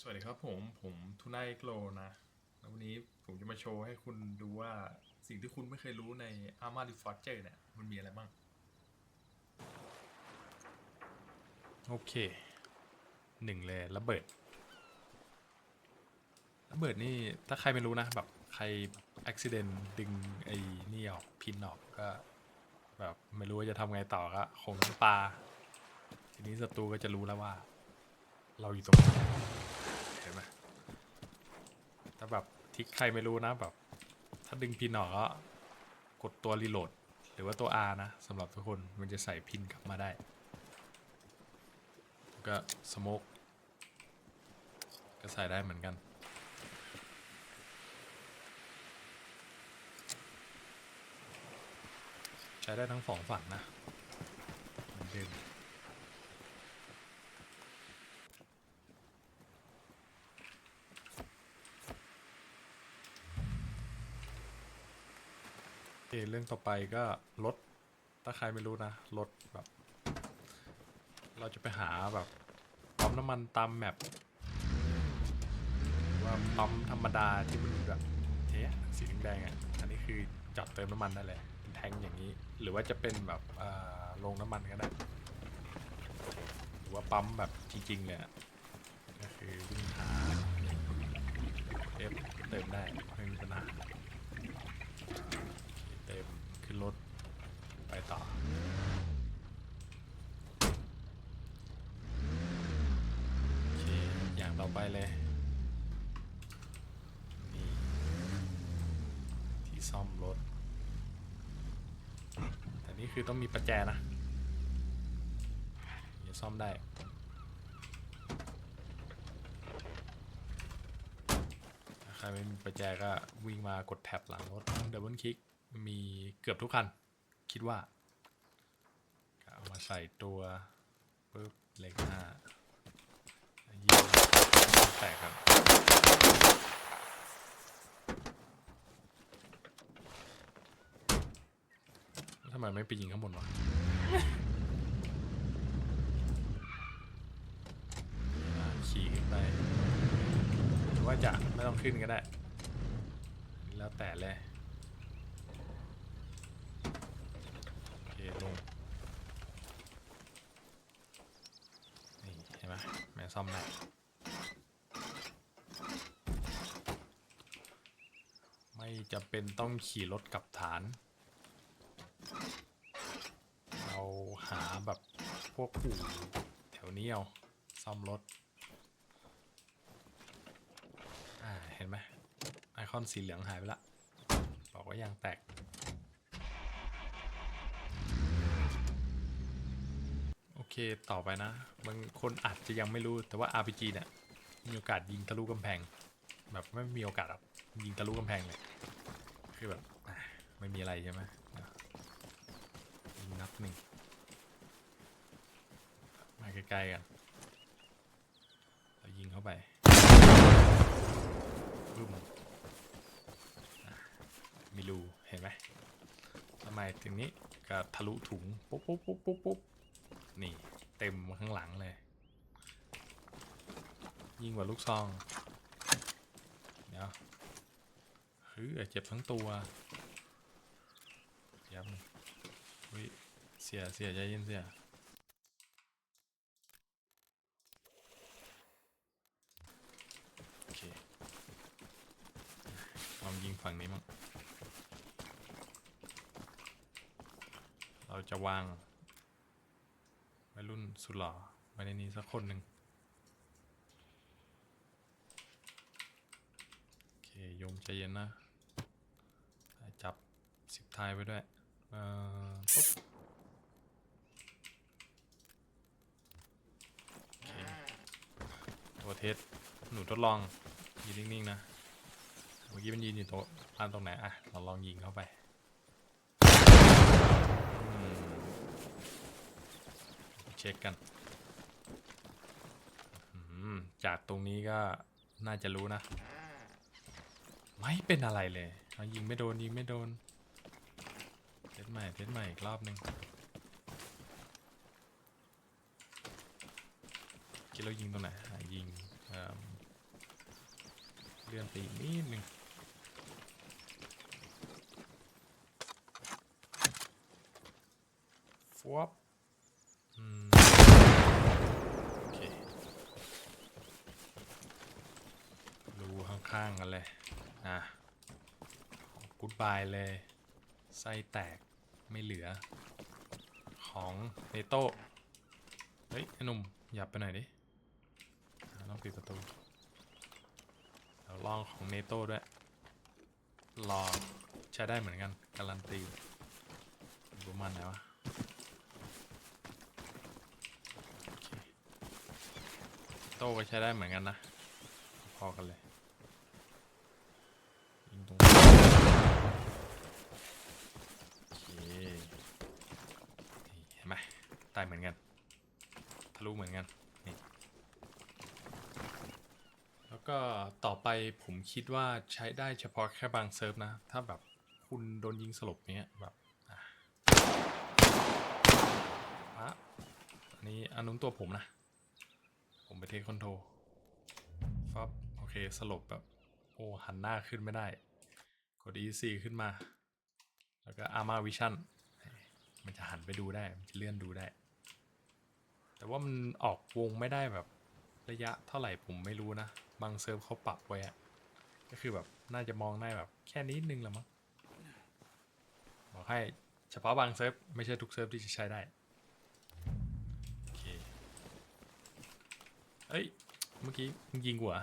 สวัสดีครับผมผมทูน่าเอ็กโลนะแล้ววันนี้ผมจะมาโชว์ให้คุณดูว่าสิ่งที่คุณไม่เคยรู้ใน Arma d e f o r g e r เนี่ย มันมีอะไรบ้าง โอเคหนึ่งเลยระเบิดระเบิดนี่ถ้าใครไม่รู้นะ แบบใครอุบิเหตุดึงไอ้นี่ออกพินออกก็ แบบไม่รู้ว่าจะทำไงต่อก็คงต้องปาทีนี้ศัตรูก็จะรู้แล้วว่า เราอยู่ตรงไหน ห็นไหมถ้าแบบทิกใครไม่รู้นะแบบ ถ้าดึงพินออกก็กดตัวรีโหลด หรือว่าตัว R นะสำหรับทุกคนมันจะใส่พินกลับมาได้ ก็สโมกก็ใส่ได้เหมือนกันใช้ได้ทั้งสองฝั่งนะเหมือนเดิม เคเรื่องต่อไปก็รถถ้าใครไม่รู้นะรถแบบ เราจะไปหาแบบปั๊มน้ำมันตามแมปว่าปั๊มธรรมดาที่มันแบบเอ๊สีแดงๆอะอันนี้คือจอดเติมน้ำมันได้เลยเป็นแทงอย่างนี้ หรือว่าจะเป็นแบบอ่อโรงน้ำมันก็ได้ หรือว่าปั๊มแบบจริงๆเลยอะก็คือวิ่งหาเอฟเติมได้ไม่มีปัญหา เต็มขึ้นรถ ไปต่อ โอเค อย่างต่อ ไปเลยนี่ที่ซ่อมรถ แต่นี่คือต้องมีประแจนะจะซ่อมได้ใครไม่มีประแจก็วิ่งมากดแท็บหลังรถดับเบิลคลิกมีเกือบทุกคัน คิดว่าเอามาใส่ตัวปุ๊บเลขห้า แตกครับ ทำไมไม่ไปยิงข้างบนวะขี่ขึ้นไปหรือว่าจะไม่ต้องขึ้นก็ได้ แล้วแต่เลยโอเคลงนี่เห็นไหมแม่ซ่อมได้ไม่ จำเป็นต้องขี่รถกลับฐาน เราหาแบบพวกอู่แถวนี้เอาซ่อมรถ อ่า เห็นไหมไอคอนสีเหลืองหายไปละ บอกว่ายางแตก โอเคต่อไปนะ บางคนอาจจะยังไม่รู้แต่ว่า RPG เนี่ยมีโอกาสยิงทะลุกำแพง แบบไม่มีโอกาสหรอก ยิงทะลุกำแพงเลยคือแบบไม่มีอะไรใช่ไหมยิงนัดหนึ่งมาใกล้ๆกันแล้วยิงเข้าไปบึ้มมีรูเห็นไหมทำไมถึงนี้ก็ทะลุถุงปุ๊บปุ๊บปุ๊บปุ๊บปุ๊บนี่เต็มข้างหลังเลยยิ่งกว่าลูกซอง เดี๋ยว เฮ้ยเจ็บทั้งตัวยับหนึ่งเฮ้ยเสียเสียใจเย็นเสียโอเคลองยิงฝั่งนี้มั้งเราจะวางวัยรุ่นสุดหล่อไว้ในนี้สักคนหนึ่งโอเคยมใจเย็นนะ ทายไว้ด้วยเอ่อปุ๊บตัวเทสหนูทดลองยืนนิ่งๆนะเมื่อกี้มันยืนอยู่ตรงร้านตรงไหนอะเราลองยิงเข้าไปเช็คกันจากตรงนี้ก็น่าจะรู้นะ ไม่เป็นอะไรเลยเอายิงไม่โดนยิงไม่โดน ทสใหม่เทสใหม่อีกรอบหนึ่งคิดเรายิงตรงไหนยิงเเลื่อนไปอีกนิดหนึ่งฟวบโอเครูข้างๆกันเลย อะกูดบายเลย ไส้แตก ไม่เหลือ ของเนโต้เฮ้ยไอ้หนุ่มหยับไปหน่อยดิต้องปิดประตูเดี๋ยวลองของเนโต้ด้วยรองใช้ได้เหมือนกัน การันตีประมาณไหนวะโต้ก็ใช้ได้เหมือนกันนะ พอกันเลยงตรงนี้โอเคนี่เห็นไหม ได้เหมือนกัน ทะลุเหมือนกัน นี่ แล้วก็ต่อไปผมคิดว่าใช้ได้เฉพาะแค่บางเซิร์ฟนะ ถ้าแบบคุณโดนยิงสลบเนี้ยแบบอันนี้อนนู้นตัวผมนะ ผมไปเทคคอนโทรฟับ โอเค สลบแบบ โอ้ หันหน้าขึ้นไม่ได้ กด E4 ขึ้นมา แล้วก็ Arma Vision มันจะหันไปดูได้ มันจะเลื่อนดูได้ แต่ว่ามันออกวงไม่ได้แบบระยะเท่าไหร่ผมไม่รู้นะ บางเซิร์ฟเขาปรับไว้อะก็คือแบบน่าจะมองได้แบบแค่นิดนึงละมั้งบอกให้เฉพาะบางเซิร์ฟไม่ใช่ทุกเซิร์ฟที่จะใช้ได้โอเคเอ้ย เมื่อกี้มึงยิงกูเหรอ